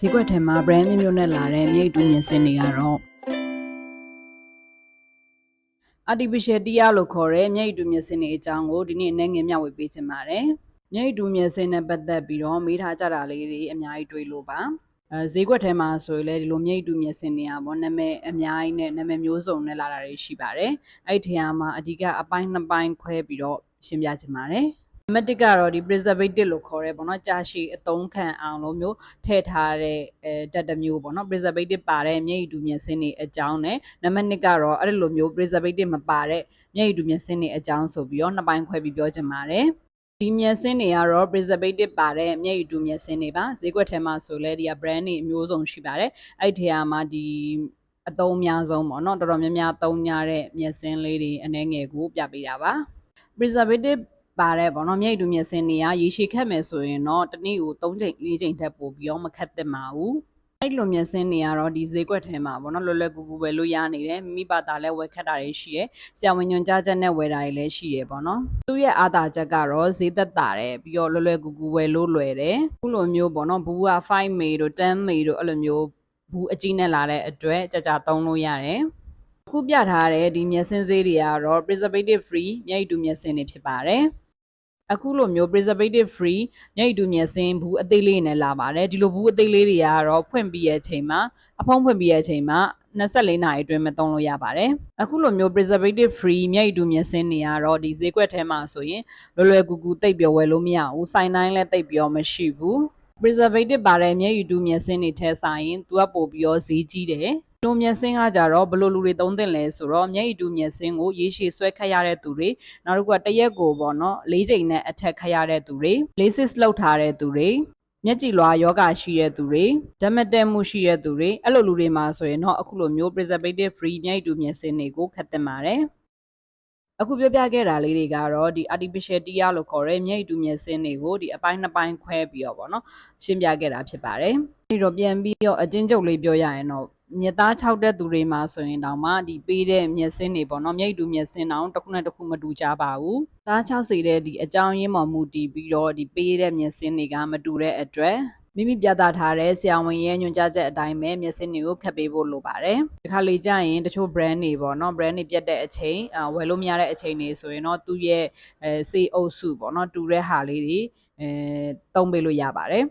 ဈေးကွက်ထဲမှာ brand မျိုးမျိုးနဲ့လာတဲ့မြိတ်တူမြင်စင်တွေကတော့ artificial tear လို့ခေါ်တဲ့မြိတ်တူမြင်စင်တွေအကြောင်းကိုဒီနေ့အနေငယ်မျှဝေပေးချင်ပါတယ်။မြိတ်တူမြင်စင်နဲ့ပတ်သက်ပြီးတော့မေးထားကြတာလေးတွေအများကြီးတွေ့လို့ပါ။အဲဈေးကွက်ထဲမှာဆိုရင်လည်းဒီလိုမြိတ်တူမြင်စင်တွေကပေါ့နာမည်အများကြီးနဲ့နာမည်မျိုးစုံနဲ့လာတာတွေရှိပါတယ်။အဲ့ဒီထဲမှာအဓိကအပိုင်းနှစ်ပိုင်းခွဲပြီးတော့ရှင်းပြချင်ပါတယ်။ နံပါတ်1ကတော့ဒီ preservative လို့ခေါ်ရဲပေါ့နော်ကြာရှည်အသုံးခံအောင်လို့မျိုးထည့်ထားတဲ့အဲတက်တစ်မျိုးပေါ့နော် preservative ပါတဲ့မျက်ရည်တူမျက်စင်းတွေအကြောင်းနဲ့နံပါတ်2ကတော့အဲ့ဒီလိုမျိုး preservative မပါတဲ့မျက်ရည်တူမျက်စင်းတွေအကြောင်းဆိုပြီးတော့နှစ်ပိုင်းခွဲပြီးပြောချင်ပါတယ်ဒီမျက်စင်းတွေကတော့ preservative ပါတဲ့မျက်ရည်တူမျက်စင်းတွေပါဈေးကွက်ထဲမှာဆိုလဲဒီက brand တွေအမျိုးစုံရှိပါတယ်အဲ့ဒီထဲမှာဒီအသုံးအများဆုံးပေါ့နော်တော်တော်များများသုံးကြတဲ့မျက်စင်းလေးတွေအနှဲငယ်ကိုပြပေးတာပါ preservative ပါတဲ့ပေါ့နော်မြိတ်တူမြက်စင်တွေကရေရှည်ခက်မယ်ဆိုရင်တော့တစ်နေ့ကို3ချိန်4ချိန်ထက်ပိုပြီးတော့မခက်သင့်ပါဘူးအဲ့လိုမြက်စင်းတွေကတော့ဒီဈေးကွက်ထဲမှာပေါ့နော်လွယ်လွယ်ကူကူပဲလို့ရနေတယ်မိဘသားလည်းဝယ်ခက်တာတွေရှိတယ်ဆရာဝန်ညွှန်ကြားချက်နဲ့ဝယ်တာတွေလည်းရှိတယ်ပေါ့နော်သူ့ရဲ့အားသာချက်ကတော့ဈေးသက်သာတယ်ပြီးတော့လွယ်လွယ်ကူကူဝယ်လို့လွယ်တယ်ခုလိုမျိုးပေါ့နော်ဘူးက5မေတို့10မေတို့အဲ့လိုမျိုးဘူးအကြီးနဲ့လာတဲ့အတွက်ကြာကြာသုံးလို့ရတယ်အခုပြထားတဲ့ဒီမျက်စင်းစေးတွေကတော့ preservative free မြိတ်တူမျက်စင်းတွေဖြစ်ပါတယ် အခုလိုမျိုး preservative free မြိတ်တူမျက်စင်းဘူးအသေးလေးနဲ့လာပါတယ်ဒီလိုဘူးအသေးလေးတွေကတော့ဖွင့်ပြီးရဲ့အချိန်မှာအဖုံးဖွင့်ပြီးရဲ့အချိန်မှာ24နာရီအတွင်းမှာသုံးလို့ရပါတယ်အခုလိုမျိုး preservative free မြိတ်တူမျက်စင်းတွေကတော့ဒီဈေးကွက်ထဲမှာဆိုရင်လွယ်လွယ်ကူကူတိတ်ပြောဝယ်လို့မရဘူးစိုင်းတိုင်းလည်းတိတ်ပြောမရှိဘူး preservative ပါတဲ့မျက်ရည်တူမျက်စင်းတွေထဲဆိုင်ရင်သူကပို့ပြီးတော့ဈေးကြီးတယ် လူမျက်စင်းကကြတော့ဘယ်လိုလူတွေသုံးသင့်လဲဆိုတော့မျက်ရည်တူမျက်စင်းကိုရေရှည်ဆွဲခတ်ရတဲ့သူတွေနောက်တစ်ခုကတစ်ရက်ကိုပေါ့နော်၄ချိန်နဲ့အထက်ခတ်ရတဲ့သူတွေ lasis လောက်ထားတဲ့သူတွေမျက်ကြည်လွှာယောဂရှိတဲ့သူတွေဓာတ်မတည့်မှုရှိတဲ့သူတွေအဲ့လိုလူတွေမှာဆိုရင်တော့အခုလိုမျိုး preservative free မျက်ရည်တူမျက်စင်းတွေကိုခတ်တင်ပါတယ်အခုပြောပြခဲ့တာလေးတွေကတော့ဒီ artificial tear လို့ခေါ်တဲ့မျက်ရည်တူမျက်စင်းတွေကိုဒီအပိုင်းနှစ်ပိုင်းခွဲပြီးတော့ဗောနော်ရှင်းပြခဲ့တာဖြစ်ပါတယ်ဒီတော့ပြန်ပြီးတော့အချင်းချုပ်လေးပြောရရင်တော့ မြက်သား6တဲ့သူတွေမှာဆိုရင်တောင်မှဒီပေးတဲ့မျက်စင်းတွေပေါ့နော်မြိတ်တူမျက်စင်းတောင်တစ်ခုနဲ့တစ်ခုမတူကြပါဘူးသား6စီတဲ့ဒီအကြောင်းရင်းပေါ်မူတည်ပြီးတော့ဒီပေးတဲ့မျက်စင်းတွေကမတူတဲ့အတွက်မိမိပြသထားတဲ့ဆရာဝန်ရဲ့ညွှန်ကြားချက်အတိုင်းပဲမျက်စင်းတွေကိုခတ်ပေးဖို့လိုပါတယ်ဒီခါလေးကြရင်တချို့ brand တွေပေါ့နော် brand တွေပြတ်တဲ့အချိန်ဝယ်လို့မရတဲ့အချိန်တွေဆိုရင်တော့သူ့ရဲ့အဲစေးအုပ်စုပေါ့နော်တူတဲ့ဟာလေးတွေအဲသုံးပေးလို့ရပါတယ်